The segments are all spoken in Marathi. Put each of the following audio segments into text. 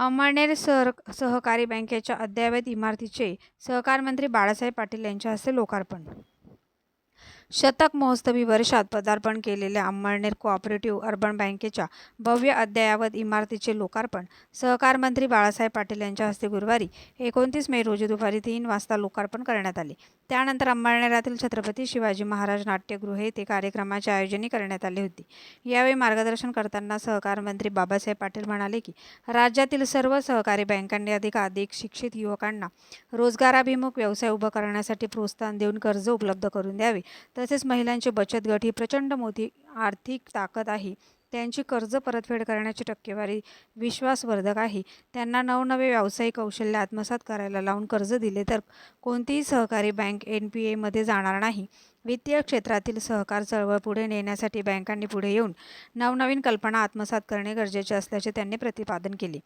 अमळनेर सर सहकारी बँकेच्या अद्ययावत इमारतीचे सहकार मंत्री बाळासाहेब पाटील यांच्या हस्ते लोकार्पण शतक महोत्सवी वर्षात पदार्पण केलेल्या अंमळनेर कोऑपरेटिव्ह अर्बन बँकेच्या भव्य अद्ययावत इमारतीचे लोकार्पण सहकार मंत्री बाळासाहेब पाटील यांच्या हस्ते गुरुवारी एकोणतीस मे रोजी दुपारी तीन वाजता लोकार्पण करण्यात आले. त्यानंतर अंमळनेरातील छत्रपती शिवाजी महाराज नाट्यगृह येथे कार्यक्रमाचे आयोजनही करण्यात आले होते. यावेळी मार्गदर्शन करताना सहकार मंत्री बाबासाहेब पाटील म्हणाले की राज्यातील सर्व सहकारी बँकांनी अधिकाधिक शिक्षित युवकांना रोजगाराभिमुख व्यवसाय उभा करण्यासाठी प्रोत्साहन देऊन कर्ज उपलब्ध करून द्यावे. तसेच महिलांचे बचत गट ही प्रचंड मोठी आर्थिक ताकद आहे. त्यांची कर्ज परतफेड करण्याची टक्केवारी विश्वासवर्धक आहे. त्यांना नवनवे व्यावसायिक कौशल्य आत्मसात करायला लावून कर्ज दिले तर कोणतीही सहकारी बँक एन पी एमध्ये जाणार नाही. वित्तीय क्षेत्रातील सहकार चळवळ पुढे नेण्यासाठी बँकांनी पुढे येऊन नवनवीन कल्पना आत्मसात करणे गरजेचे असल्याचे त्यांनी प्रतिपादन केले.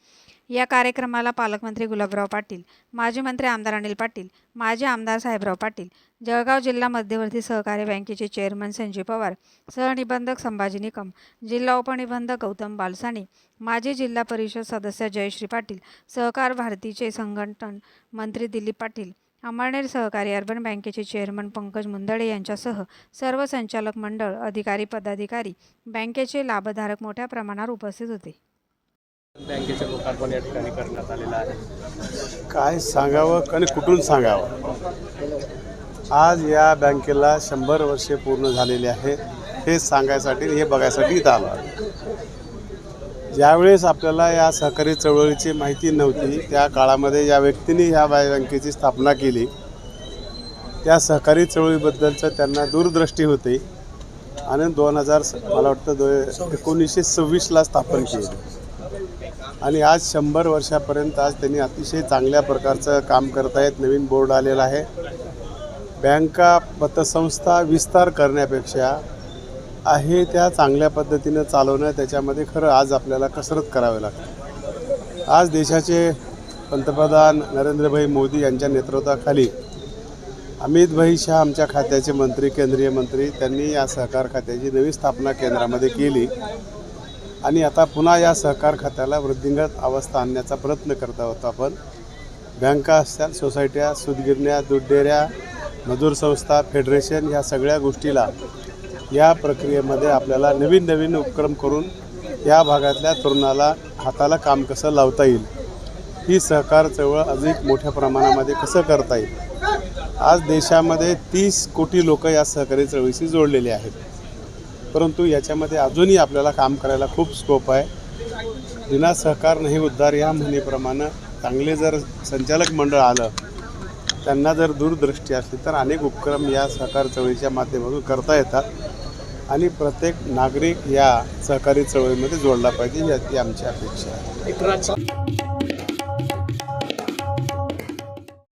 या कार्यक्रमाला पालकमंत्री गुलाबराव पाटील माजी मंत्री आमदार अनिल पाटील माजी आमदार साहेबराव पाटील जळगाव जिल्हा मध्यवर्ती सहकारी बँकेचे चेअरमन संजय पवार सहनिबंधक संभाजी निकम जिल्हा उपनिबंधक गौतम बालसाणी माजी जिल्हा परिषद सदस्य जयश्री पाटील सहकार भारतीचे संघटन मंत्री दिलीप पाटील अमळनेर सहकारी अर्बन बँकेचे चेअरमन पंकज मुंदडे यांच्यासह सर्व संचालक मंडळ अधिकारी पदाधिकारी बँकेचे लाभधारक मोठ्या प्रमाणावर उपस्थित होते. बँकेचे लोकार्पण या ठिकाणी करण्यात आलेलं आहे. काय सांगावं आणि कुठून सांगावं? आज या बँकेला शंभर वर्षे पूर्ण झालेली आहेत. हे सांगायसाठी हे बघायसाठी इथं आलो आहे. ज्यावेळेस आपल्याला या सहकारी चळवळीची माहिती नव्हती त्या काळामध्ये ज्या व्यक्तीने ह्या बँकेची स्थापना केली. त्या सहकारी चळवळीबद्दलचं त्यांना दूरदृष्टी होती आणि दोन हजार मला वाटतं दो एकोणीसशे सव्वीसला स्थापन केली. आणि आज शंभर वर्षापर्यंत आज त्यांनी अतिशय चांगल्या प्रकारचं काम करत आहेत. नवीन बोर्ड आलेला आहे. बँका पतसंस्था विस्तार करण्यापेक्षा आहे त्या चांगल्या पद्धतीनं चालवणं त्याच्यामध्ये खरं आज आपल्याला कसरत करावी लागते. आज देशाचे पंतप्रधान नरेंद्रभाई मोदी यांच्या नेतृत्वाखाली अमितभाई शाह आमच्या खात्याचे मंत्री केंद्रीय मंत्री त्यांनी या सहकार खात्याची नवी स्थापना केंद्रामध्ये केली. आणि आता पुन्हा या सहकार खात्याला वृद्धिंगत अवस्था आणण्याचा प्रयत्न करत आहोत आपण. बँका असतात सोसायट्या सुदगिरण्या दूध डेऱ्या मजूर संस्था फेडरेशन ह्या सगळ्या गोष्टीला या प्रक्रियेमध्ये आपल्याला नवीन नवीन उपक्रम करून या भागातल्या तरुणाला हाताला काम कसं लावता येईल ही सहकार चळवळ अधिक मोठ्या प्रमाणामध्ये कसं करता येईल? आज देशामध्ये तीस कोटी लोक या सहकारी चळवळीशी जोडलेले आहेत. परंतु याच्यामध्ये अजूनही आपल्याला काम करायला खूप स्कोप आहे. विना सहकार नाही उद्धार या म्हणेप्रमाणे चांगले जर संचालक मंडळ आलं त्यांना जर दूरदृष्टी असली तर अनेक उपक्रम या सहकार चळवळीच्या माध्यमातून करता येतात. आणि प्रत्येक नागरिक या सहकारी चळवळीमध्ये जोडला पाहिजे याची आमची अपेक्षा आहे.